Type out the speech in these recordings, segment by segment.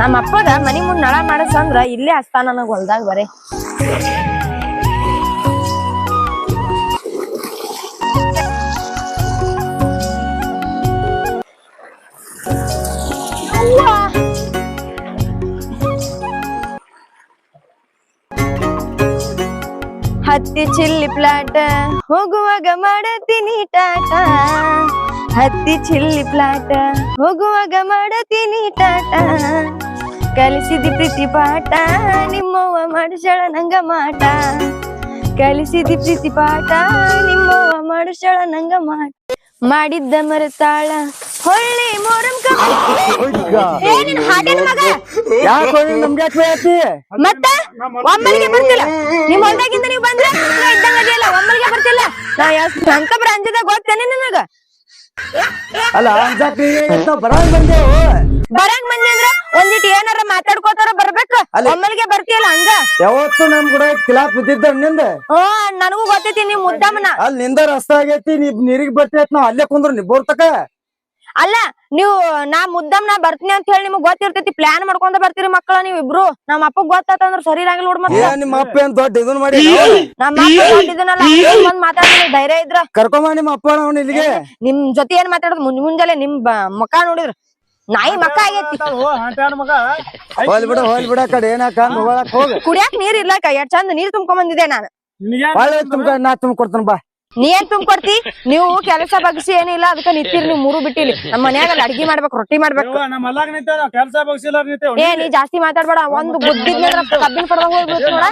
ನಮ್ಮ ಅಪ್ಪಗ ಮನಿ ಮುಂದ್ ನಳ ಮಾಡಸಂದ್ರ ಇಲ್ಲೇ ನನಗ್ ಹೊಲ್ದಾಗ ಬರೇ. ಹತ್ತಿ ಚಿಲ್ಲಿ ಪ್ಲಾಟ ಹೋಗುವಾಗ ಮಾಡತೀನಿ ಟಾಟ. ಹತ್ತಿ ಚಿಲ್ಲಿ ಪ್ಲಾಟ ಹೋಗುವಾಗ ಮಾಡತೀನಿ ಟಾಟ. ಕಲಿಸಿದಿ ಪ್ರೀತಿ ಪಾಠ ನಿಮ್ಮವ್ವ ಮಾಡಿಸಳ ನಂಗ ಮಾಟ. ಕಲಿಸಿದಿ ಪ್ರೀತಿ ಪಾಠ ನಿಮ್ಮವ್ವ ಮಾಡಿಸಳ ನಂಗ ಮಾಟ. ಮಾಡಿದ್ದ ಮರತಾಳ ಹೊಳ್ಳಿ ಮೊರಂ ಏ ನಿನ್ ಮಗ? ಯಾಕೆ ನಮ್ಗೆ ಯಾಕೆ ಬೈಯತ್ತಿ ಮತ್ತ? ಒಮ್ಮಲಿಗೆ ಬರ್ತಿಲ್ಲ. ನಿಮ್ ಹೊಲ್ದಾಗಿಂದ ನೀವ್ ಬಂದ್ರೆ ನಾ ಇದ್ದಂಗ ಅದಿಯಲ್ಲ ಒಮ್ಮಲಿಗೆ ಬರ್ತಿಲ್ಲ. ನಾ ಅಂಜದ ಗೊತ್ತೇನೆ ನನಗ? ಅಲ್ಲ ಅಂಜಾಕ್ ಬರಂಗ್ ಬಂದೇವು? ಬರಂಗ್ ಮಾತಾಡ್ಕೋತಾರ ಬರ್ಬೇಕ? ಅಲ್ಲಿ- ಒಮ್ಮಲಿಗೆ ಬರ್ತಿಯಲ್ಲ ಹಂಗ? ಯಾವತ್ತು ನಮ್ ಕೂಡ ಕಿಲಾಪ್ ಬಿದ್ದಿದ್ದ ನಿಂದ? ಹ್ಮ್ ನನಗೂ ಗೊತ್ತೈತಿ ನೀವ್ ಮುದ್ದಮ್ಮನ ಅಲ್ಲಿ ನಿಂದ ರಸ್ತೆ ಆಗೈತಿ ನೀ ನೀರಿಗೆ ಬರ್ತೈತ್ ನಾವ್ ಅಲ್ಲೇ ಕುಂದ್ರ ನೀ ಬೋರ್ತಕ ಅಲ್ಲ ನೀವು ನಾ ಮುದ್ದಮ್ ನಾ ಬರ್ತೀನಿ ಅಂತ ಹೇಳಿ ನಿಮ್ಗ್ ಗೊತ್ತಿರ್ತೈತಿ ಪ್ಲಾನ್ ಮಾಡ್ಕೊಂಡ ಬರ್ತೀರಿ ಮಕ್ಕಳ ನೀವ್ ಇಬ್ರು. ನಮ್ಮ ಅಪ್ಪ ಗೊತ್ತಾತಂದ್ರ ಸರಿ ಇರಂಗಿಲ್ಲ ನೋಡ್ ನಿಮ್ಮ ಅಪ್ಪ ಏನ್ ದೊಡ್ಡ ಇದನ್ ಮಾಡಿ ನಮ್ಮ ಅಪ್ಪ ಬಂದ್ ಮಾತಾಡ್ತೀನಿ ಧೈರ್ಯ ಇದ್ರ. ಕರ್ಕೊಂಬ ನಿಮ್ಮ ಅಪ್ಪ ಅವ್ನ ಇಲ್ಲಿಗೆ. ನಿಮ್ ಜೊತೆ ಏನ್ ಮಾತಾಡೋದು? ಮುಂಜ್ ಮುಂಜಾನೆ ನಿಮ್ ಮುಖ ನೋಡಿದ್ರ. ನಾಯಿ ಮಕ್ಕ ಆಗೈತಿ. ಹೋಲ್ ಬಿಡ ಹೋಲ್ ಬಿಡ ಆ ಕಡೆ ಏನಕ್ಕ ಹೋಗಕ್ ಹೋಗ. ಕುಡಿಯಾಕ ನೀರ್ ಇರ್ಲಾಕ ಎಷ್ಟ್ ಚಂದ ನೀರ್ ತುಂಬ್ಕೊಂಡ್ ಬಂದಿದೆ ನಾನು ತುಂಬ ನಾ ತುಂಬಕೊಡ್ತೇನೆ ಬಾ. ನೀ ಏನ್ ತುಂಬ್ಕೊಡ್ತಿ? ನೀವು ಕೆಲಸ ಬಗ್ಸಿ ಏನಿಲ್ಲ ಅದಕ್ಕ ನಿಂತಿರ್ ನೀವು ಮೂರು ಬಿಟ್ಟಿಲಿ. ನಮ್ಮ ಮನ್ಯಾಗ ಅಡ್ಗಿ ಮಾಡ್ಬೇಕು ರೊಟ್ಟಿ ಮಾಡ್ಬೇಕು. ಏ ನೀ ಜಾಸ್ತಿ ಮಾತಾಡ್ಬೇಡ ಒಂದು ಬುದ್ಧಿ ಕಬ್ಬಿನ ಪಡ್ದ ಹೋಗ್ಬೇಕು ನೋಡ.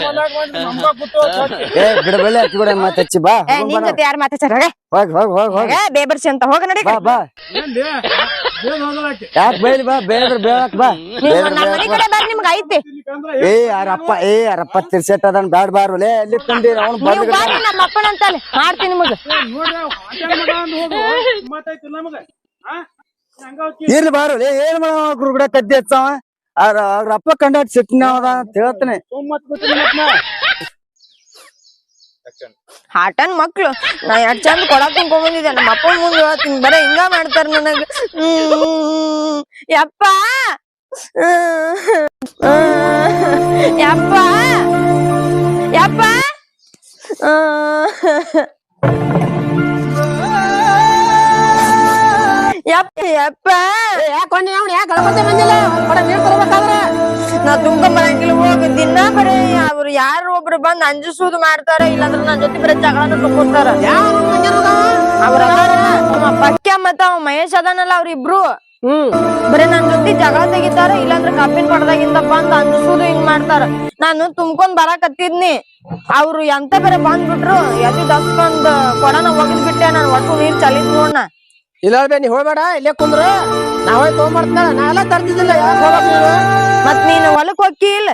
ಬಿಡ ಮತ್ತೆ ಬಾ. ಏ ನಿನ್ ಜೊತೆ ಯಾರು ಮಾತಾಡ್ಸಾರ? ಹೋಗ್ ಹೋಗ್ ಹೋಗ್ ಹೋಗ್. ಏ ಬೇಬರ್ಸಿ ಅಂತ ಹೋಗ ನಡಿ ಬಾ ಬಾ. ಬೈಲಿ ಬಾ ಬೇದ್ರ ಬೇಳಕ್ ಬಾ. ನೀವು ನನ್ನ ಮನೆ ಕಡೆ ಬರ್ರಿ ನಿಮ್ಗೆ ಐತಿ. ಏ ಯಾರಪ್ಪ ಏ ಯಾರಪ್ಪ ತಿರ್ಸೆಟ್ ಅದನ್? ಬ್ಯಾಡ್ ಎಲ್ಲಿ ತಂದಿ ಅವ್ನು ಬಂದ್ ನಮ್ಮ ಅಪ್ಪನ ಅಂತಲ್ಲಿ ಮಾಡ್ತೀನಿ ನಿಮಗ? ಇರ್ಲಿ ಬಾರು ಏನ್ ಮಾಡ ಕದ್ದಿ ಹಚ್ಚವ ಅವ್ರ ಅವ್ರ ಅಪ್ಪ ಕಂಡಾಟ್ ಸಿಟ್ಟಿನ ಅದ ಅಂತ ಹೇಳ್ತಾನೆ ಸುಮ್ ಮತ್ತ್ ಬಿಟ್ಟಿನಿ ಮತ್ತ್ ನಾ. ಹಾಟನ್ ಮಕ್ಳು. ನಾ ಎರಡ್ ಚಂದ ಕೊಡಕ್ ಬಂದಿದ್ದೆ ನಮ್ಮ ಅಪ್ಪ ಮುಂದೆ ಹೇಳ್ತೀನಿ ಬರೀ ಹಿಂಗ ಮಾಡ್ತಾರ ನನಗ. ಯಪ್ಪ. ಯಪ್ಪ. ಯಪ್ಪ. ಯಪ್ಪ ಯಪ್ಪ ಯಾಕೊಂಡಿ ಅವ್ನು ಯಾಕೆ ಅಳ್ಕೊತ ಬಂದಿಲ್ಲ? ಕೊಡ ನೀರ್ ತರಬೇಕಾದ್ರ ನಾ ತುಂಬ ಬರಂಗಿಲ್ಲ ಹೋಗ. ದಿನ ಬರೀ ಅವ್ರು ಯಾರು ಒಬ್ರು ಬಂದ್ ಅಂಜಿಸುದು ಮಾಡ್ತಾರ ಇಲ್ಲಾಂದ್ರ ನನ್ ಜೊತೆ ಬರೀ ಜಗಳನ ತಗೋತಾರ ಯಾವ ಅವ್ರ ಪಕ್ಕ ಮತ್ತ ಅವ ಮಹೇಶ್ ಅದಾನಲ್ಲ ಅವ್ರಿಬ್ರು. ಹ್ಮ್. ಬರೀ ನನ್ ಜೊತೆ ಜಗಳ ತೆಗಿತಾರ ಇಲ್ಲಾಂದ್ರ ಕಬ್ಬಿನ ಪಡದಾಗಿಂದ ಬಂದ್ ಅಂಜಿಸುದು ಹಿಂಗ್ ಮಾಡ್ತಾರ. ನಾನು ತುಂಬ್ಕೊಂಡ್ ಬರಾಕತ್ತಿದ್ನಿ ಅವ್ರು ಎಂತ ಬೇರೆ ಬಂದ್ಬಿಟ್ರು ಎಲ್ಲಿ ದಸ್ಕೊಂಡ್ ಕೊಡನ ಹೋಗಿದ್ ಬಿಟ್ಟೆ ನಾನು ಒಟ್ಟು ನೀರ್ ಚಲಿದ್ ನೋಡ್ನ. ಇಲ್ಲ ಬೇ ನೀ ಹೋಗ್ಬೇಡ ಇಲ್ಲೇ ಕುಂದ್ರು. ನಾವೇ ತಗೊಂಬರ್ತಾಳ ನಾ ಎಲ್ಲ ತರ್ತಿದ್ದಿಲ್ಲ ಯಾಕೆ ನೀನು? ಮತ್ ನೀನ್ ಹೊಲಕ್ ಹೋಗಿ ಇಲ್ಲ?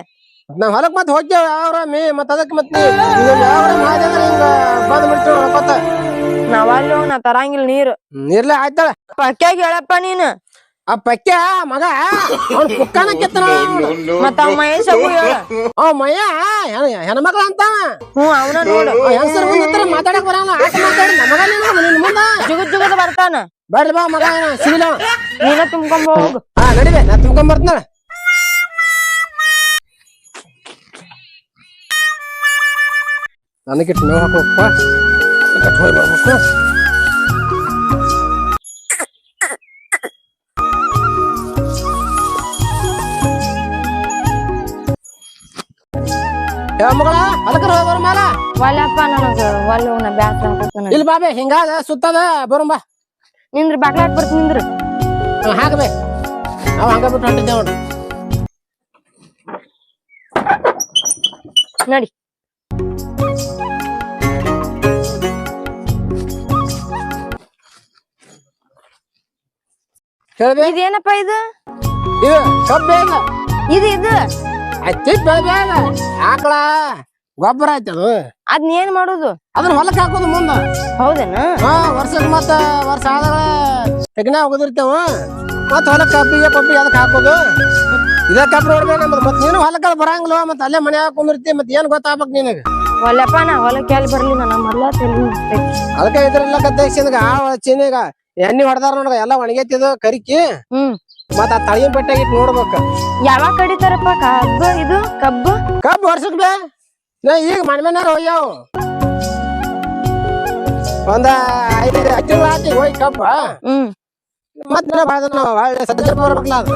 ನಾವ್ ಹೊಲಕ್ ಮತ್ ಹೋಗ್ತೇವ ಯಾವ್ರ ಮೀ ಮತ್ ಅದಕ್ ಮತ್ ನೀ. ಯಾವ್ರ ಮಾಡಿದ್ರೆ ಹಿಂಗ ಬಂದ್ ಬಿಡ್ತೇವ ಹೊಳ್ಕೊತ ನಾವಲ್ಲಿ ನಾ ತರಂಗಿಲ್ಲ ನೀರು. ನೀರ್ಲೆ ಆಯ್ತಾಳ ಪಕ್ಕ ಹೇಳಪ್ಪ ನೀನು. ಆ ಪಕ್ಕ ಮಗ? ಅವ್ನ ಕುಕ್ಕನ ಕೆತ್ತನ? ಮತ್ತ ಅವ್ ಮಹೇಶ್ ಅವು ಹೇಳ. ಅವ್ ಮಯ್ಯ ಹೆಣ್ಮಕ್ಳ ಅಂತ ಹ್ಞೂ ಅವನ ನೋಡು. ಹೆಂಗಸರ್ ಮುಂದೆ ಮಾತಾಡಕ್ ಬರಲ್ಲ. ಆಟ ಮಾತಾಡಿ ನಮಗ ನಿನ್ ಮುಂದ. ಜುಗುದ್ ಜುಗುದ್ ಬರ್ತಾನ. ಬರ್ರಿ ಬಾ ಮಗ ಸಿಗಿಲ್ಲ. ನೀನ ತುಂಬ್ಕೊಂಡ್ ಹೋಗು. ಹಾ ನಡಿವೆ ನಾ ತುಂಬ್ಕೊಂಡ್ ಬರ್ತಾಳ ನನಗಿಟ್ಟು ನೋವು ಹಾಕೋಪ್ಪ ಹೋಗಿ ಬರ್ಬೇಕು ಮಗಳ ಅದಕ್ಕೆ ಬರ ಮಾಲ. ಒಲ್ಲಪ್ಪ ನನಗ ಒಲ್ಲ ಹೋಗ್ ನಾ ಇಲ್ಲಿ ಬಾಬೆ ಹಿಂಗಾದ ಸುತ್ತದ ಬರುಂಬ ನಿಂದ್ರ ಬಾಗ್ಲಾಕ್ ಬರ್ತೀನಿ ನಿಂದ್ರ. ಹಾಕಬೇ ನಾವು ಹಂಗ ಬಿಟ್ಟು ಹೊಂಟಿದ್ದೇವೆ ನೋಡ್ರಿ ನಡಿ. ಹೇಳ್ಬೇ ಇದೇನಪ್ಪ ಇದು? ಇದು ಕಬ್ಬೆ ಇದು ಇದು. ಹಚ್ಚಿ ಬೆಳ್ಬೇಡ ಆಕಳ. ಗೊಬ್ಬರ ಆಯ್ತು ಅದು. ಅದ್ನ ಏನ್ ಮಾಡುದು? ಅದನ್ನ ಹೊಲಕ್ಕೆ ಹಾಕೋದು ಮುಂದ. ಹೌದೇನ? ಹಾ ವರ್ಷಕ್ಕೆ ಮತ್ತ ವರ್ಷ ಆದಾಗ ತೆಗಿನ ಹೋಗೋದಿರ್ತೇವ. ಮತ್ತ ಹೊಲಕ್ಕೆ ಕಬ್ಬಿಗೆ ಪಬ್ಬಿಗೆ ಅದಕ್ಕೆ ಹಾಕೋದು. ಇದೇ ಕಬ್ಬು ನೋಡ್ಬೇಕು ನಮ್ದು. ಮತ್ ನೀನು ಹೊಲಕ್ಕೆ ಬರಂಗಿಲ್ಲ. ಮತ್ತ ಅಲ್ಲೇ ಮನೆ ಹಾಕೊಂಡಿರ್ತಿ ಮತ್ ಏನ್ ಗೊತ್ತಾಗ್ಬೇಕು ನಿನಗೆ? ಒಲ್ಲಪ್ಪ ನಾ ಹೊಲಕ್ಕೆ ಎಲ್ಲಿ ಬರ್ಲಿ? ನಾನು ಮೊದ್ಲ ಅದಕ್ಕೆ ಇದ್ರಲ್ಲ ಆ ಚಿನಿಗ ಎಣ್ಣೆ ಹೊಡೆದಾರ ನೋಡ್ಗ ಎಲ್ಲ ಒಣಗೈತಿದು ಕರಿಕಿ. ಹ್ಮ್. ಮತ್ತ ಆ ತಳಿಯ ಬೆಟ್ಟಾಗಿ ನೋಡ್ಬೇಕು. ಯಾವಾಗ ಕಡಿತಾರಪ್ಪ? ಕಬ್ಬು ಇದು ಕಬ್ಬು? ಕಬ್ಬು ವರ್ಷಕ್ಕೆ ಬೇ ನಾ ಈಗ ಮನೆ ಮನ್ಯಾರ ಹೋಗ್ಯಾವ. ಒಂದ ಐದು ಅಕ್ಕಿ ಹಾಕಿ ಹೋಗಿ ಕಬ್ಬ. ಹ್ಮ್. ಮತ್ತೆ ಒಳ್ಳೆ ಸಜ್ಜ ಬರ್ಬೇಕಲ್ಲ ಅದು.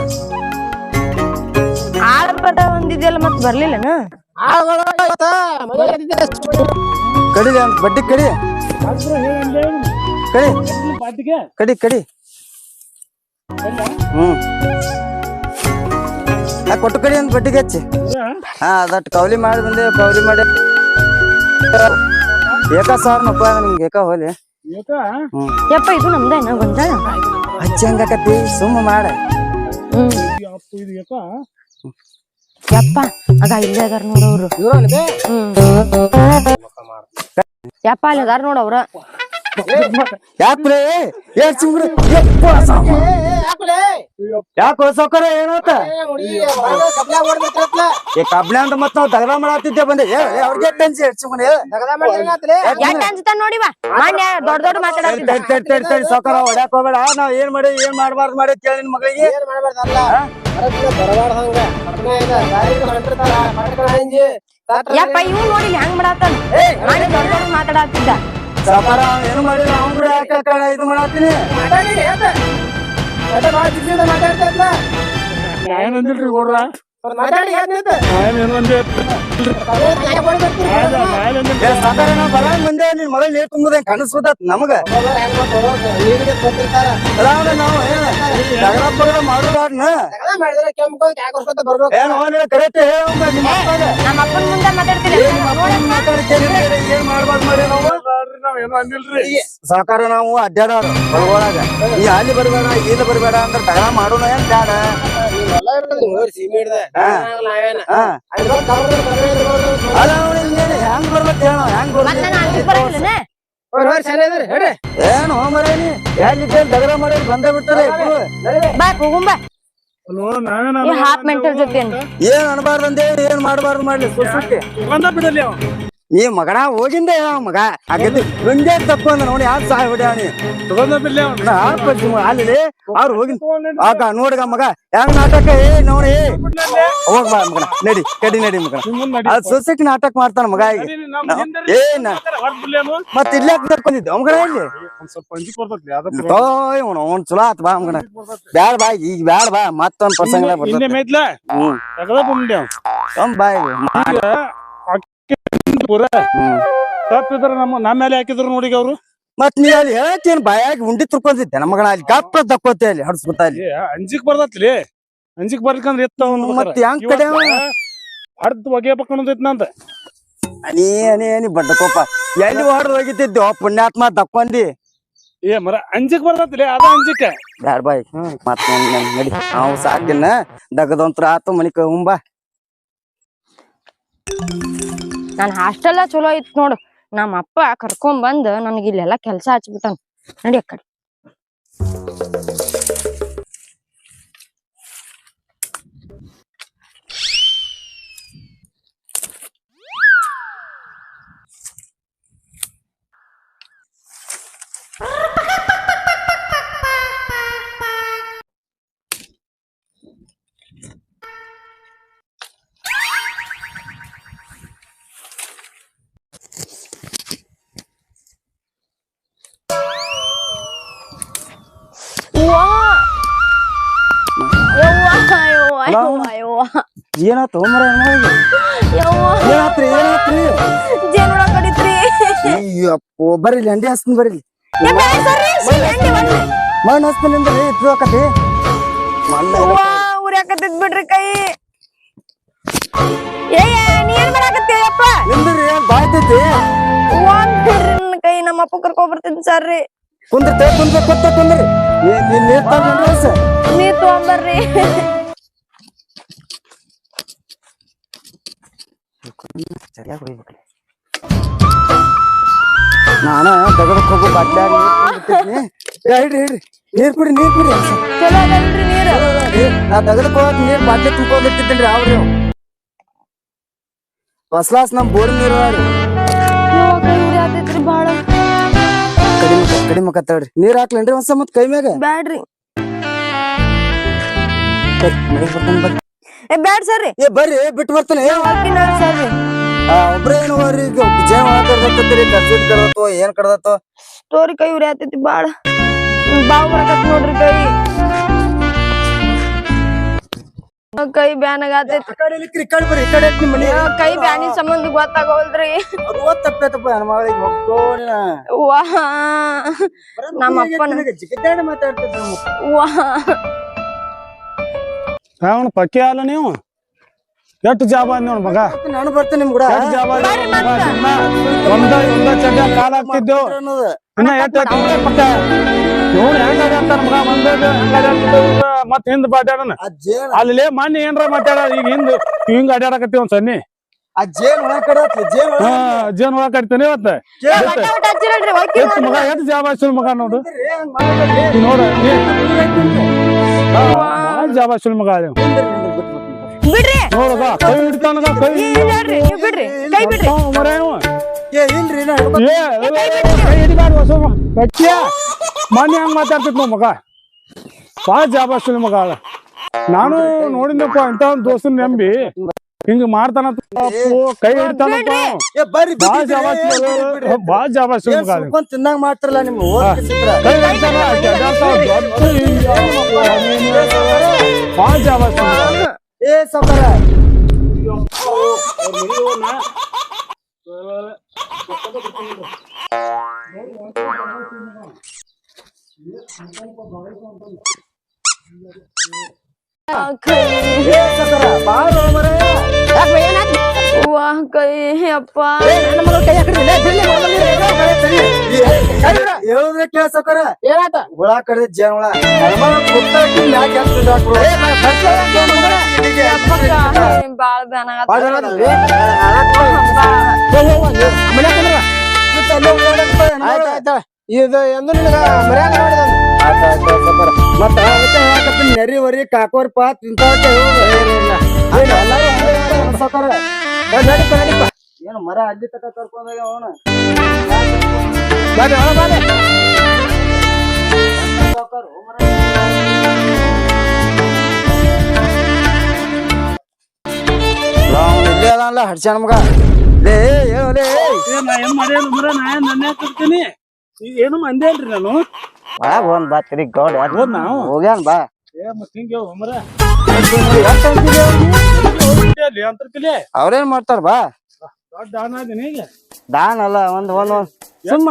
ಆಳ್ ಒಂದಿದೆಯಲ್ಲ ಮತ್ ಬರ್ಲಿಲ್ಲನ? ಆಳುಗಳು ಇವತ್ತ ಅಂತ ಬಡ್ಡಿ ಕಡಿ. ಕಡಿ. ಕಡಿ ಕಡಿ. ಹ್ಮ್. ಕೊಟ್ಟು ಕಡೆ ಒಂದು ಬಡ್ಡಿಗೆ ಹಚ್ಚಿ. ಹಾ ಅದಟ್ ಕೌಲಿ ಮಾಡಿ ಬಂದೆ ಕೌಲಿ ಮಾಡಿ. ಏಕ ಸಾವಿರ ರೂಪಾಯಿ ನಿಮ್ಗೆ ಏಕ ಹೋಲಿ? ಯಪ್ಪ ಇದು ನಮ್ದೇನ ಗೊಂಜಾಳ ಹಚ್ಚಿ ಹಂಗಾಕತಿ ಸುಮ್ಮ ಮಾಡ. ಯಪ್ಪ ಆಗ ಇಲ್ಲೇ ಅದಾರ ನೋಡವ್ರು ಇವ್ರನ್ನ ಬೇ. ಹ್ಮ್. ಯಪ್ಪ ಅಲ್ಲಿ ಅದಾರ ನೋಡವ್ರ ಯಾಕ್ರೆ ಏನ್ ಸುಮ್ರೆ ಯಾಕೋ ಸೌಕರ ಏನಂತ ಏ ಕಬ್ಲೆ ಅಂತ ಮತ್ ನಾವ್ ದಗದ ಮಾಡತ್ತಿದ್ದೆ ಬಂದೆ. ಅವ್ರಿಗೆ ಮಾನ್ಯ ದೊಡ್ಡ ದೊಡ್ಡ ತಡಿ ಸೌಕರ ಹೊಡ್ಯಾಕ್ ಹೋಗ್ಬೇಡ. ನಾವ್ ಏನ್ ಮಾಡಿ ಏನ್ ಮಾಡ್ಬಾರ್ದು ಮಾಡಿ ಕೇಳಿ ನಿನ್ ಮಗಳಿಗೆ. ಯಪ್ಪ ಇವ್ ನೋಡಿ ಹೆಂಗ್ ಮಾಡತ್ತಾನ ಮಾನ್ಯ ದೊಡ್ಡ ದೊಡ್ಡ ಮಾತಾಡತ್ತಿದ್ದ ಸೌಕರ ಏನು ಮಾಡಿಲ್ಲ ಅವ್ನ್ ಕೂಡ ಯಾಕೆ ಕಣ ಇದು ಮಾಡತ್ತೀನಿ. ನಾ ಏನ್ ಅಂದಿಲ್ರಿ ಗೌಡ್ರ? ಬಂದೆ ನಿನ್ ಮಗಳ ನೀರ್ ತುಂಬುದ ಕನಸ್ಬಿಟ್ಟತ್ ನಮಗ? ನಾವು ಜಗಳ ಮಾಡುದಾಡ್ನ ಏನ್ ಕರೆಕ್ಟ್ ನಿಮ್ಮ ನಮ್ಮ ಅಪ್ಪನ ಮುಂದೆ ಮಾತಾಡ್ತೀನಿ ಏನ್ ಮಾಡ್ಬಾರ್ದು ಮಾಡಿ ನಾವು? ನಾವ್ ಏನು ನಾವು ಅಡ್ಡಾಡೋರು ಹೊರಗೊಳಗ ಈ ಅಲ್ಲಿ ಬರಬೇಡ ಇಲ್ಲಿ ಬರಬೇಡ ಅಂದ್ರೆ ತಗಡ ಮಾಡೋಣ ಏನ್ ಬ್ಯಾಡ? ಅಲ್ಲಿ ಹೆಂಗ್ ಬರ್ಬೇಕು ಹೇಳ ಹೆಂಗ್ ಬರ್ಬೇಕು? ಏನು ಮರೇನಿ? ಎಲ್ಲಿದ್ದೆ ದಗಡ ಮಾಡಿ ಬಂದೇ ಬಿಟ್ಟರೆ ಹಾಫ್ ಮೆಂಟಲ್ ಜೊತೆ ಏನ್ ಅನ್ಬಾರ್ದಂತೇಳಿ ಏನ್ ಮಾಡಬಾರ್ದು ಮಾಡ್ಲಿ ಬಂದ ಬಿಡಲಿ ಅವ ಈ ಮಗನ ಹೋಗಿಂದ ಮಗ? ಹಾಗಿದ್ದು ಗುಂಡೆ ತಪ್ಪು ಅಂದ ನೋಡಿ ಯಾರು ಸಾಯ್ ಹೊಡಿ ಅವನಿ. ತಗೊಂಡ ಬಿಡ್ಲಿ ಅವ ಅಲ್ಲಿ ಅವ್ರು ಹೋಗಿ ಆಗ ನೋಡ್ಗ ಮಗ ಹೆಂಗ್ ನಾಟಕ? ಏ ನೋಡಿ. ಹೋಗ್ ಬಾ ಮಗನ ನಡಿ ಕಡಿ ನಡಿ ಮಗ ಅದ್ ಸೊಸೈಟಿ ನಾಟಕ ಮಾಡ್ತಾನ ಮಗ ಈಗ. ಏನ ಮತ್ ಇಲ್ಲೇ ಮಗನ ಒಂದ್ ಬರ್ತೈತಿ ಅದ ಓಯ್ ಅವ್ನು ಅವ್ನ್ ಚಲೋ ಆತ್ ಬಾ ಮಗನ. ಬ್ಯಾಡ ಬಾ ಈಗ ಬ್ಯಾಡ ಬಾ ಮತ್ತೊಂದ್ ಪ್ರಸಂಗ ಇನ್ನೇ ಬರ್ತೈತಿ ಪೂರ? ತಪ್ಪಿದ್ರ ನಮ್ಮ ನಮ್ಮ ಮೇಲೆ ಹಾಕಿದ್ರು ನೋಡಿ ಅವ್ರು ಮತ್ ನೀ ಅಲ್ಲಿ ಹೇಳತ್ತೇನ್ ಬಾಯಾಗಿ ಉಂಡಿ ತುರ್ಕೊಂಡಿದ್ದೆ ಮಗನ ಅಲ್ಲಿ ಗಪ್ಪ ದಕ್ಕೋತೆ ಅಲ್ಲಿ ಹಡ್ಸ್ಕೊತ ಅಲ್ಲಿ. ಅಂಜಿಕ್ ಬರ್ದತ್ಲಿ? ಅಂಜಿಕ್ ಬರ್ಲಿಕ್ಕಂದ್ರೆ ಎತ್ತ ಮತ್ ಹೆಂಗ್ ಕಡೆ ಹಡ್ದ್ ಅರ್ಧ ಒಗೆಬೇಕನ್ನೋದೈತ್ ನಂದ. ಅನಿ ಅನಿ ಅನಿ ಬಡ್ಡ ಕೋಪ. ಎಲ್ಲಿ ಹೊಡೆದ್ ಹೋಗಿದ್ದಿದ್ದು ಪುಣ್ಯಾತ್ಮ ದಕ್ಕೊಂಡಿ ಏ ಮರ ಅಂಜಿಕ್ ಬರ್ತೈತಿ ಅದ ಅಂಜಿಕ. ಬ್ಯಾಡ ಬಾಯ್. ಮತ್ ನಡಿ. ನಾವು ಸಾಕಿನ ದಗದಂತ್ರ ಆತು ಮನಿಕ ಹುಂಬಾ ನನ್ ಹಾಸ್ಟೆಲ್ ಚಲೋ ಐತ್ ನೋಡು. ನಮ್ಮ ಅಪ್ಪ ಕರ್ಕೊಂಡ್ ಬಂದ್ ನನಗೆ ಇಲ್ಲೆಲ್ಲ ಕೆಲಸ ಹಚ್ಬಿಟ್ಟನ್ ನಡಿ ಆ ಏನಾತು ಮರ. ಏನಾತ್ರಿ ಏನಾತ್ರಿ? ಜೇನುಳ ಕಡಿತ್ರಿ. ಅಯ್ಯಪ್ಪೋ ಬರ್ರಿ ಲಂಡಿ ಹಸ್ತೀನಿ ಬರ್ರಿ ಮಣ್ಣು ಹಸ್ತೀನಿ ಅಂದ್ರೆ ಇತ್ತು ಬಿಡ್ರಿ ಕೈ. ಏ ಏ, ನೀ ಏನ್ ಮಾಡಾಕತ್ತೀಯಪ್ಪ ನಿಂದ್ರಿ ಬಾಯ್ತೈತಿ ಕೈ. ನಮ್ಮ ಅಪ್ಪ ಕರ್ಕೊಂಡ್ ಬರ್ತೀನಿ ಸರ್ರಿ. ಕುಂದ್ರಿ ಕುಂದ್ರ ಕೊತ್ತ ಕುಂದ್ರಿ. ನೀರ್ ತಗೊಂಡ್ರಿ ನೀರ್ ತಗೊಂಬರ್ರಿ. ಸರಿಯಾಗಿ ಹೊಡಿಬೇಕ್ರಿ ನಾನು ದಗದಕ್ಕೆ ಹೋಗೋ ಬಟ್ಟೆ ಹೇಳ್ರಿ ಹೇಳ್ರಿ. ನೀರ್ ಕುಡಿ ನೀರ್ ನೀರು. ನಾ ದಗದಕ್ಕೆ ಹೋಗಕ್ ನೀರ್ ಬಾಟ್ಲಿ ತುಂಬ್ಕೊಂಡಿರ್ತಿದ್ದೇನ್ರಿ ಅವ್ರಿ. ಹೊಸ್ಲಾಸ್ ನಮ್ ಬೋರ್ ನೀರ್ ಕಡಿಮೆ ಕಡಿಮೆ ಕತ್ತಾಡ್ರಿ ನೀರ್ ಹಾಕ್ಲೇನ್ರಿ ಒಂದ್ಸ ಮತ್ ಕೈ ಮ್ಯಾಗ? ಬ್ಯಾಡ್ರಿ. ಏ ಬ್ಯಾಡ್ ಸರ್ರಿ. ಏ ಬರ್ರಿ ಬಿಟ್ಟು ಬರ್ತಾನೆ ಸರ್ರಿ ಆ, ಒಬ್ರೇ ಏನು ಹೋಗ್ರಿ ಈಗ ಜೇವ ಕಡ್ದತ್ತರಿ ಕರ್ಸಿದ್ ಕಡ್ದತ್ತೋ ಏನ್ ಕಡದತ್ತೋ ಸ್ಟೋರಿ ಕೈ ಉರಿ ಆತೈತಿ ಬಾಳ. ಬಾವ್ ಬರಕತ್ ನೋಡ್ರಿ ಕೈ. ಕೈ ಬ್ಯಾನಾಗ ಆತೈತಿ. ಆ ಕಡೆ ಇಲ್ಲಿಕ್ರಿ, ಈ ಕಡೆ ಬರ್ರಿ ಈ ಕಡೆ ಐತ್ ನಿಮ್ ಕೈ ಬ್ಯಾನಿ ಸಂಬಂಧ ಗೊತ್ತಾಗೋಲ್ರಿ ಅದು ಓದ್ ತಪ್ಪೈತಪ್ಪ ಹೆಣ್ಮಗಳಿಗೆ ಹೋಗ್ಕೋಣ ವಾ. ನಮ್ಮ ಅಪ್ಪನ ಜಿಗಿದಾಡಿ ಮಾತಾಡ್ತಿದ್ರು ವಾ. ಅವನು ಪಕ್ಕೆ ಅಲ್ಲ ನೀವು? ಎಷ್ಟು ಜಾಬ್ ನೋಡ್ ಮಗ? ನಾನು ಬರ್ತೇನೆ ನಿಮ್ ಕೂಡ. ಎಷ್ಟು ಜಾಬ್ ದಿನ ಒಂದ ಒಂದ ಚಡ್ಡ ಕಾಲ ಹಾಕ್ತಿದ್ದೆವು ಇನ್ನ ಎಷ್ಟು ಪಟ್ಟ ಹೆಂಗ ಮಗ? ಹೆಂಗ ಮತ್ ಹಿಂದ್ ಅಡ್ಯಾಡನ ಅಲ್ಲಿ ಮೊನ್ನೆ ಏನ್ರ ಮಾತಾಡ ಈಗ ಹಿಂದ್ ಹಿಂಗ ಅಡ್ಯಾಡಕತ್ತಿ ಒಂದ್ ಸನ್ನಿ. ಆ ಜೇನ್ ಒಳಗ್ ಕಟ್ತಾನೆ ಇವತ್ತ. ಎಷ್ಟ್ ಮಗ? ಎಷ್ಟು ಜಾಬ್ ಆಯ್ತು ಮಗ ನೋಡು? ನೋಡ ಜಾಬ ಆಯ್ತು ಮಗ ಅವ. ಬಿಡ್ರಿ ಕೈ ಏ, ಇಲ್ಲ ಹೇಳ್ರಿ ನೀವ್ ಬಿಡ್ರಿ ಕೈ ಬಿಡ್ರಿ ಅವ ಮರ ಇವ. ಏ ಇಲ್ರಿ ನಾ ಏ ಕೈ ಹಿಡಿಬಾರ್ದು ಹೊಸ ಕಚ್ಚಿಯ ಮೊನ್ನೆ ಹಂಗ ಮಾತಾಡ್ತಿದ್ ಮಗ ಭಾಳ ಜಾಬ್ ನಿಮ್ಮ ಮಗ. ನಾನು ನೋಡಿನಪ್ಪ ಇಂತ ಒಂದ್ ದೋಸ್ತನ್ ನಂಬಿ ಹಿಂಗ ಮಾಡ್ತಾನಂತ ಅಪ್ಪು, ಕೈ ಹಿಡಿತಾನಪ್ಪ. ಏ ಬರ್ರಿ ಭಾಳ ಬಿಡ್ರಿ, ಜಾಬ್ ಬಿಡ್ರಿ, ಬಿಡ್ರಿ, ಬಿಡ್ರಿ. ಭಾಳ ಜಾಬ್ ಏನ್ ಮಗ ಅವ. ಸುಮ್ಕೊಂಡ್ ತಿನ್ನಂಗ್ ಮಾಡ್ತಾರಲ್ಲ ನಿಮ್ಮ. ಕೈ ಹಿಡ್ತಾನ, ದೊಡ್ಡ ಹಿಂಗ ಭಾಳ ಮಗ. ಏ ಸಾವ್ಕಾರ ಆ, ಕೈ ಏ ಸಾವ್ಕಾರ ಬಾರೋ ಮಾರಾಯ. ಯಾಕ್ ಬೈ, ಏನಾಯ್ತು? ವಾ ಕೈ ಅಪ್ಪ ಏ, ನನ್ನ ಮಗಳು ಕೈ ಹಾಕ್ರಿ, ಲೇ, ಬಿಡ್ಲಿ, ಮೊದಲು ನೀನು ಏನೋ ಕೈ ತಡಿ. ಹೇಳುದ್ರೆ ಕೇಳ ಸಾವ್ಕಾರ ಏನಾಯ್ತ? ಹುಳ ಕಡ್ದ ಜೇನ್ ಹುಳ ಹೆಣ್ಮಗ ಕುತ್ತಾಕಿ ಮ್ಯಾಗ್ ಎತ್ತ್ ಬಿದ್ದಾಕ್ಬಿಡು. ಅಪ್ಪಕ್ಕ ಬಾಳ. ಇದು ಎಂದು ನಿನಗ ಮರ್ಯಾದ. ಮತ್ತ? ಅದಕ್ಕೆ ನೆರಿ ವರಿ ಕಾಕೋರ್ ನಡೀಪ ನಡೀಪ ಏನು ಮರ ಅಲ್ಲಿ ತಕ ಕರ್ಕೊಂಡೋಗ ಅವ್ನು? ಇಲ್ಲೇ ಹಡ್ಸ್ಯಾನ ಮಗ ಲೇ ಏ, ನಾ ಏನ್ ನಾ ಮಂದೇನ್ರಿ ನಾನು ಬಾ ಒಂದ್ ಬಾ ತಿರುಗಿ ಗೌಡ ನಾವು ಹೋಗ್ಯಾನ ಬಾ ಏ ಹಿಂಗೆ ಅವ್ರೇನ್ ಮಾಡ್ತಾರ ಬಾ ದೊಡ್ಡ ದಾನ ಅದೀನಿ ಈಗ ಅಲ್ಲ ಒಂದ್ ಒಂದ್ ಒಂದ್ ಸುಮ್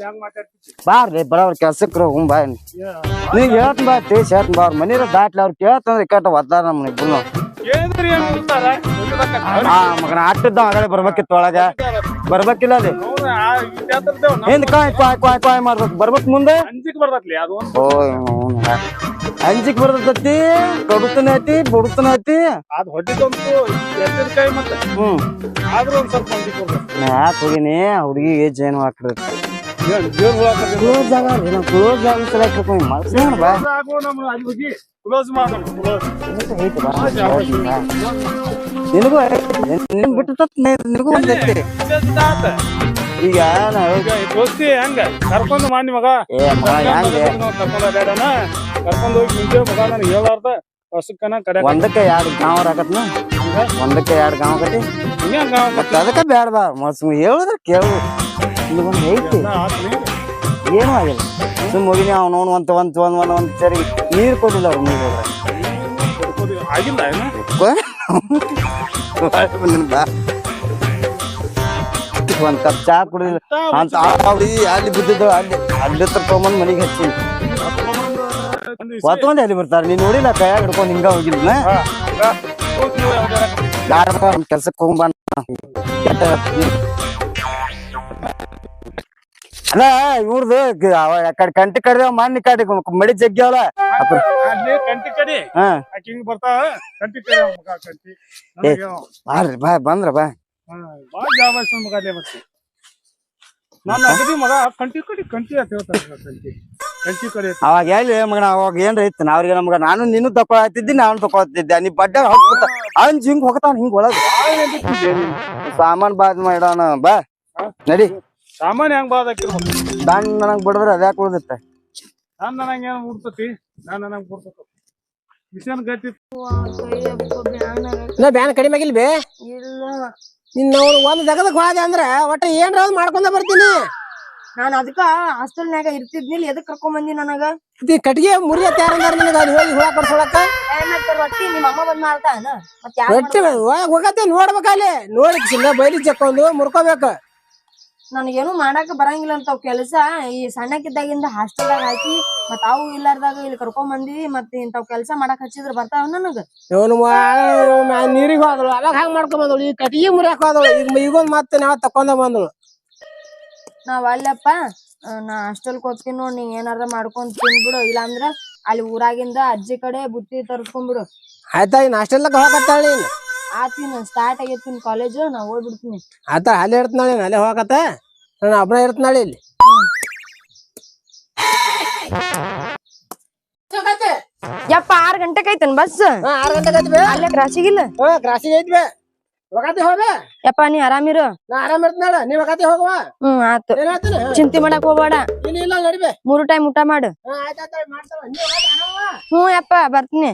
ಹೆಂಗ್ ಮಾತಾಡ್ತಿದ್ದಿ ಬಾರ್ರಿ ಕೆಲ್ಸಕ್ಕೆ ಹ್ಞೂ ಬಾ ನೀ ಹೇಳ್ತ ಬಾ ತೇಸ್ ಹೇಳ್ತ ಬಾ ಅವ್ರ ಮನೀರ ದಾಟ್ಲಿ ಅವ್ರ ಕೇಳ್ತಂದ್ರೆ ಕೆಟ್ಟ ಒದ್ದಾರ ನಮ್ಮ ಇಬ್ರು ಏನ್ ಆ ಮಗನ ಆಟದ ಆಗಲೇ ಬರ್ಬೇಕಿತ್ತು ಒಳಗ. ಬರ್ಬೇಕಿಲ್ಲ ಅದೇ ಹಿಂದ್? ಕಾಯ್ ಕಾಯ್ ಕಾಯ್ ಕಾಯ್ ಮಾಡ್ಬೇಕು. ಬರ್ಬೇಕ್ ಮುಂದೆ? ಓ ಅಂಜಿಕ್ ಬರ್ತೈತಿ ಕಡುತನ ಐತಿ ಬುಡುತನ ಐತಿ. ಅದ್ ಹೊಟ್ಟಿದಂತೂ ಎತ್ತಿದ ಕೈ ಮತ್ತೆ. ಹ್ಮ್. ಆದ್ರೂ ಒಂದ್ ಸ್ವಲ್ಪ ಅಂಜಿಕ್ ಬರ್ತದೆ ನಾ ಯಾಕೆ ಹೋಗಿನಿ? ಹುಡುಗಿಗೆ ಜೇನು ಹಾಕಿರುತ್ತೆ ಕ್ಲೋಸ್ ಮಾಡ್ಸೋಣ ಬಾ ಕ್ಲೋಸ್ ಮಾಡೋಣ ನಿನಗೂ ನಿನ್ ಬಿಟ್ಟು ನಿನಗೂ ಒಂದ್ ಐತಿ. ಈಗ ದೋಸ್ತಿ ಹೆಂಗ? ಕರ್ಕೊಂಡ್ ಮಾಡಿ ಮಗ. ಕರ್ಕೊಂಡ್ ಹೋಗಿ ಮಗ ನನಗೆ ಹೇಳಾರ್ದ ಕಡೆ ಒಂದಕ್ಕೆ ಎರಡು ಗಾಂವ್ ಹಾಕತ್ನ? ಒಂದಕ್ಕೆ ಎರಡು ಗಾಂವ್ ಕಟ್ಟಿ ಹಿಂಗೆ ಅದಕ್ಕೆ ಬೇಡ ಬಾ ಮತ್ ಸುಮ್ ಕೇಳು. ಇಲ್ಲಿ ಒಂದು ಐತಿ ಏನು ಆಗಿಲ್ಲ ಸುಮ್ ಹೋಗಿನಿ ಅವ್ನು ಅವ್ನು ಒಂದ್ ಒಂದ್ ಒಂದ್ ಒಂದ್ ಒಂದ್ ಸರಿ. ನೀರು ಕೊಟ್ಟಿಲ್ಲ ಅವ್ರು ನೀರು ಆಗಿಲ್ಲ ಬಾ. ಒಂದ್ ಕಪ್ ಚಾ ಕುಡಿದಿಲ್ಲ. ಅಂತ ಅಲ್ಲಿ ಬಿದ್ದಿದ್ದು ಅಲ್ಲಿ ಅಲ್ಲಿ ಹತ್ರ ತಗೊಂಬಂದ್ ಮನೆಗೆ ಹಚ್ಚಿ ಹೊತ್ಕೊಂಡ್ ಅಲ್ಲಿ ಬರ್ತಾರೆ. ನೀನ್ ನೋಡಿಲ್ಲ ಕೈಯಾಗ ಹಿಡ್ಕೊಂಡ್ ಹಿಂಗ ಹೋಗಿಲ್ಲ ಯಾರ ಕೆಲ್ಸಕ್ಕೆ ಹೋಗ್ಬಾ ಅಲ್ಲ ಇವ್ರದ್ದು ಕಡೆ ಕಂಟಿ ಕಡೆ ಮಣ್ಣಿ ಕಡೆ ಮಡಿ ಜಗ್ಗ್ಯಾವಲ್ಲ ಕಂಟಿ ಕಡಿ? ಹಿಂಗ್ ಕಂಟಿ ಕಡಿ ಕಂಟಿ. ಬಾರ್ರಿ ಬಾ ಬಂದ್ರ ಬಾ. ಬಾ ಬಾಳ್ ಜಾಬಾಯ್ತು ಮಗ ಅಲ್ಲೇ ಮತ್ತೆ ನನ್ನ ಅಗದಿ ಮಗ ಕಂಟಿ ಕಡಿ ಕಂಟಿ ಅಂತ ಹೇಳ್ತಾರೆ ಕಂಟಿ. ಕಂಟಿ ಕಡಿ ಅವಾಗ ಹೇಳಿ ಮಗನ ಅವಾಗ ಏನ್ರ ಇತ್ತು? ನಾ ಅವ್ರಿಗೆ ನಮ್ಗ ನಾನು ನೀನು ತಕೊಳತಿದ್ದಿ ನಾನು ತಕೊಳ್ತಿದ್ದೆ ನೀ ಬಡ್ಡ ಹೋಗ್ಬಿಟ್ಟ ಅವ್ನ್ ಹಿಂಗ್ ಹೋಗ್ತಾನ ಹಿಂಗ್ ಒಳಗ. ಸಾಮಾನ್ ಬಾದ್ ಮಾಡೋಣ ಬಾ. ನಡಿ. ಸಾಮಾನ್ಯ ಹೆಂಗ್ ಬಾದ್ ಹಾಕಿರ್ಬೇಕು ದಾನ್ ನನಗ್ ಬಿಡದ್ರ ಅದ್ಯಾಕ್ ಉಳ್ದತ್ತ. ನಾನ್ ನನಗೆ ಏನು ಉಡ್ತತಿ? ನಾನ್ ನನಗೆ ಬಿಡ್ತತಿ ಮಿಷನ್ ಗಟ್ಟಿ ಬ್ಯಾನ್ ಕಡಿಮೆ ಆಗಿಲ್ ಬೇ. ಇಲ್ಲ. ನಿನ್ನ ಒಂದ್ ಜಗದಕ್ ಹೋದೆ ಅಂದ್ರ ಒಟ್ಟ ಏನ್ರ ಒಂದ್ ಮಾಡ್ಕೊಂಡ ಬರ್ತೀನಿ? ನಾನ್ ಅದಕ್ಕ ಹಾಸ್ಟೆಲ್ನ್ಯಾಗ ಇರ್ತಿದ್ನಿ ಎದಕ್ ಕರ್ಕೊಂಡ್ ಬಂದಿ ನನಗ? ಈ ಕಟ್ಟಿಗೆ ಮುರಿಯ ತಯಾರಂದಾರ ನಿನಗ ಅಲ್ಲಿ ಹೋಗಿ ಹುಳ ಕೊಡ್ಸೋಳಕ ಮತ್ತೆ ರೊಟ್ಟಿ ನಿಮ್ಮ ಅಮ್ಮ ಬಂದ್ ಮಾಡ್ತಾನ? ಮತ್ ಯಾರ್ ಒಳಗ್ ಹೋಗತ್ತೆ ನೋಡ್ಬೇಕಲ್ಲಿ ನೋಡಿ ಚಿನ್ನ ಬೈಲಿ ಚಕ್ಕೊಂಡು ಮುರ್ಕೋಬೇಕು. ನನಗೇನು ಮಾಡಾಕ ಬರಂಗಿಲ್ಲ ಅಂತ ಕೆಲಸ. ಈ ಸಣ್ಣಕ್ಕಿದ್ದಾಗಿಂದ ಹಾಸ್ಟೆಲ್ದಾಗ ಹಾಕಿ ಮತ್ ಅವು ಇಲ್ಲಾರ್ದಾಗ ಇಲ್ಲಿ ಕರ್ಕೊಂಡ್ ಬಂದಿ ಮತ್ ಇಂತಾವ್ ಕೆಲಸ ಮಾಡಾಕ್ ಹಚ್ಚಿದ್ರ ಬರ್ತಾವ ನನಗ. ಇವನು ನೀರಿಗೆ ಹೋದಳು. ಅವಾಗ ಹಂಗ ಮಾಡ್ಕೊಂಡ್ ಬಂದಳು. ಈ ಕಟ್ಟಿಗೆ ಮುರಿಯಾಕ ಹೋದಳು. ಈಗ ಈಗೊಂದ್ ಮತ್ತೆ ನಾವ್ ತಕೊಂಡ ಬಂದಳು. ನಾವ್ ಅಲ್ಲಪ್ಪ ಆ, ನಾ ಹಾಸ್ಟೆಲ್ ಹೋಗ್ತೀನಿ ನೋಡ್ ನೀ ಏನಾರ ಮಾಡ್ಕೊಂಡ್ ತಿನ್ಬಿಡು. ಇಲ್ಲಾಂದ್ರ ಅಲ್ಲಿ ಊರಾಗಿಂದ ಅಜ್ಜಿ ಕಡೆ ಬುತ್ತಿ ತರ್ಸ್ಕೊಂಡ್ಬಿಡು. ಆಯ್ತಾ ಇನ್ ಹಾಸ್ಟೆಲ್ದಾಗ ಹೋಗತ್ತಾಳಿ ಆತಿನ ಸ್ಟಾರ್ಟ್ ಆಗೈತಿನ ಕಾಲೇಜ್ ನಾ ಹೋಗ್ಬಿಡ್ತೀನಿ ಆತ ಅಲ್ಲೇ ಇರ್ತನಾಳೆ ಅಲ್ಲೇ ಹೋಗತ್ತ ನಾನು ಒಬ್ಬನೇ ಇರ್ತನಾಳೆ ಇಲ್ಲಿ. ಯಪ್ಪ ಆರ್ ಗಂಟೆಕ್ ಐತನ್ ಬಸ್ ಹಾ, ಆರ್ ಗಂಟೆಗೆ ಐತಿ ಬೇ. ಅಲ್ಲೇ ಕ್ರಾಸಿಗಿಲ್ಲ ಕ್ರಾಸಿಗೆ ಐತಿ ಬೇ. ಹೋಗತಿ ಹೋಗ ಯಪ್ಪ ನೀ ಆರಾಮಿರು ನಾ ಆರಾಮ್ ಇರ್ತಾಳ ನೀವ್ ಹೋಗತಿ ಹೋಗುವ ಹ್ಮ್ ಆತು ಏನ್ ಹೇಳ್ತೀನಿ ಚಿಂತೆ ಮಾಡಕ್ ಹೋಗ್ಬೇಡ. ನೀನ್ ಇಲ್ಲ ನಡಿಬೇ ಮೂರು ಟೈಮ್ ಊಟ ಮಾಡು. ಹಾ ಆಯ್ತಾಯ್ತು ನೀ ಹೋಗತಿ ಆರಾಮ ಹ್ಞೂ ಯಪ್ಪ ಬರ್ತೀನಿ.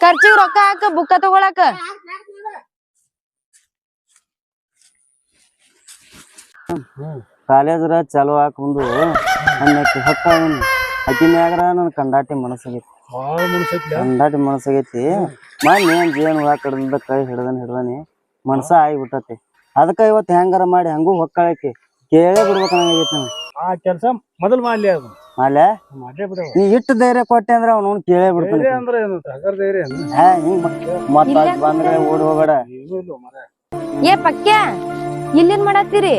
ಖರ್ಚಿಗೆ ರೊಕ್ಕ ಹಾಕ ಬುಕ್ಕ ತಗೊಳಕ. ಕಾಲೇಜ್ರ ಚಾಲು ಹಾಕೊಂಡು ಅನ್ನಕ್ಕೆ ಹೊತ್ತಾವನು ಆಕಿ ಮ್ಯಾಗ್ರ ನನ್ ಕಂಡಾಟಿ ಮನಸ್ಸಾಗೈತಿ. ಕಂಡಾಟಿ ಮನಸ್ಸಾಗೈತಿ. ಮೊನ್ನೆ ಏನ್ ಜೀವನ ಹುಳ ಕಡ್ದ ಕೈ ಹಿಡ್ದನ್ ಹಿಡ್ದನಿ ಮನಸ ಆಗಿಬಿಟ್ಟತಿ. ಅದಕ್ಕ ಇವತ್ತು ಹೆಂಗಾರ ಮಾಡಿ ಹಂಗೂ ಹೊಕ್ಕಳಕ್ಕೆ ಕೇಳೇ ಬಿಡ್ಬೇಕು ನಾನು ಆ ಕೆಲಸ ಮೊದಲು ಮಾಡ್ಲಿ ಅದು. ಮಾಡೇ ಬಿಡ. ನೀ ಇಟ್ಟು ಧೈರ್ಯ ಕೊಟ್ಟೆ ಅಂದ್ರೆ ಅವ್ನು ಕೇಳೇ ಬಿಡ್ತಾನೆ. ಧೈರ್ಯ ಅಂದ್ರೆ ಏನು? ಹಗರ್ ಧೈರ್ಯ ಏನು? ಹಾ ಹಿಂಗ್ ಮತ್ತ ಬಂದ್ರೆ ಓಡಿ ಹೋಗಬೇಡ. ಏನೂ ಇಲ್ಲ ಮರ ಏ ಪಕ್ಯ ಇಲ್ಲೇನ್ ಮಾಡತ್ತೀರಿ?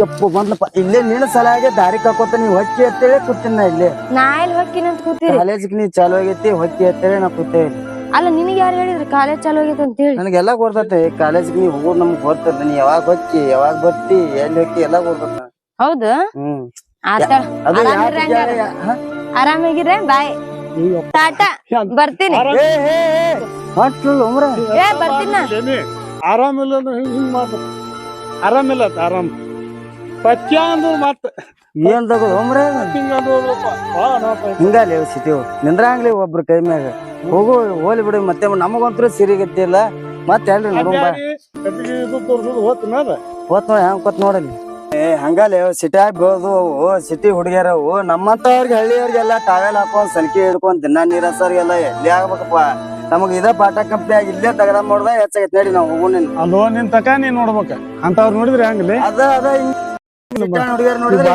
ಯಪ್ಪ ಬಂದ್ಲಪ್ಪ. ಇಲ್ಲೇ ನಿನ್ನ ಸಲಾಗೆ ದಾರಿ ಕಾಕೋತ ನೀ ಹೊಕ್ಕಿ ಎತ್ತೇಳಿ ಕೂತೀನಿ ನಾ ಇಲ್ಲಿ. ನಾ ಇಲ್ಲಿ ಹೊಕ್ಕಿನ ಅಂತ ಕೂತೀರಿ? ಕಾಲೇಜಿಗೆ ನೀ ಚಾಲು ಆಗೈತಿ ಹೊಕ್ಕಿ ಎತ್ತೇಳಿ ನಾ ಕೂತೇ ಇಲ್ಲಿ. ಅಲ್ಲ ನಿನಗೆ ಯಾರು ಹೇಳಿದ್ರು ಕಾಲೇಜ್ ಚಾಲು ಆಗೈತೆ ಅಂತ ಹೇಳಿ? ನನಗೆಲ್ಲ ಗೊತ್ತೈತೆ ಕಾಲೇಜಿಗೆ ನೀ ಹೋಗೋದು ನಮ್ಗೆ ಗೊತ್ತದ ನೀ ಯಾವಾಗ ಹೊಕ್ಕಿ ಯಾವಾಗ ಬರ್ತಿ ಎಲ್ಲಿ ಹೊಕ್ಕಿ ಎಲ್ಲ ಗೊತ್ತದ ಹೌದು? ಹ್ಮ್. ಆತ ಬಾಯ್. ಟಾಟಾ ಬರ್ತೀನಿ. ಏ, ಬರ್ತೀನಿ. ಆರಾಮಿಲ್ಲ ಹಿಂಗ್ ಮಾಡ್ಬೇಕು ಆರಾಮಿಲ್ಲ ಆರಾಮ್. ಅಂದ್ರು ಮತ್ತ ಏನ್ ತಗೋದು ಹಿಂಗಾಲಿ ಸಿಟಿವು ನಿಂದ್ರಂಗ್ಲಿ ಒಬ್ರ ಕೈ ಮ್ಯಾಗ. ಹೋಗು ಹೋಲಿ ಬಿಡು. ಮತ್ತೆ ನಮಗಂತೂ ಸಿರಿಗತ್ತಿಲ್ಲ ಮತ್ತೆ ಹೇಳ್ರಿ ನಡು ಹೋತ್ ನೋಡಿ ಹೆಂಗ್ ಕೊತ್ ನೋಡಲಿ ಏ ಹಂಗಲ್ಲ ಸಿಟ್ಯಾಗ ಅವು ಸಿಟಿ ಹುಡುಗಿಯರವು ನಮ್ಮಂತವ್ರಿಗೆ ಹಳ್ಳಿಯವ್ರಿಗೆಲ್ಲ ಟಾವೆಲ್ ಹಾಕೊಂಡ್ ಸಲಿಕೆ ಹಿಡ್ಕೊಂಡ್ ದಿನ ನೀರಸರಿಗೆಲ್ಲ ಎಲ್ಲಿ ಆಗ್ಬೇಕಪ್ಪ? ನಮಗ್ ಇದ ಪಾಠ ಕಂಪ್ನಿ ಆಗಿ ಇಲ್ಲೇ ತಗದ ನೋಡ್ದ ಹೆಚ್ಚಾಗೈತ್ ನೋಡಿ ನಾವು ಹೋಗು ನಿನ್ ಅಲ್ಲೋ ನಿನ್ ತಕ ನೀನ್ ನೋಡ್ಬೇಕ. ಅಂತವ್ರು ನೋಡಿದ್ರೆ ಹಂಗಲ್ಲಿ ಅದ ಅದ ಹುಡುಗಿಯರ್ ನೋಡಿದ್ರೆ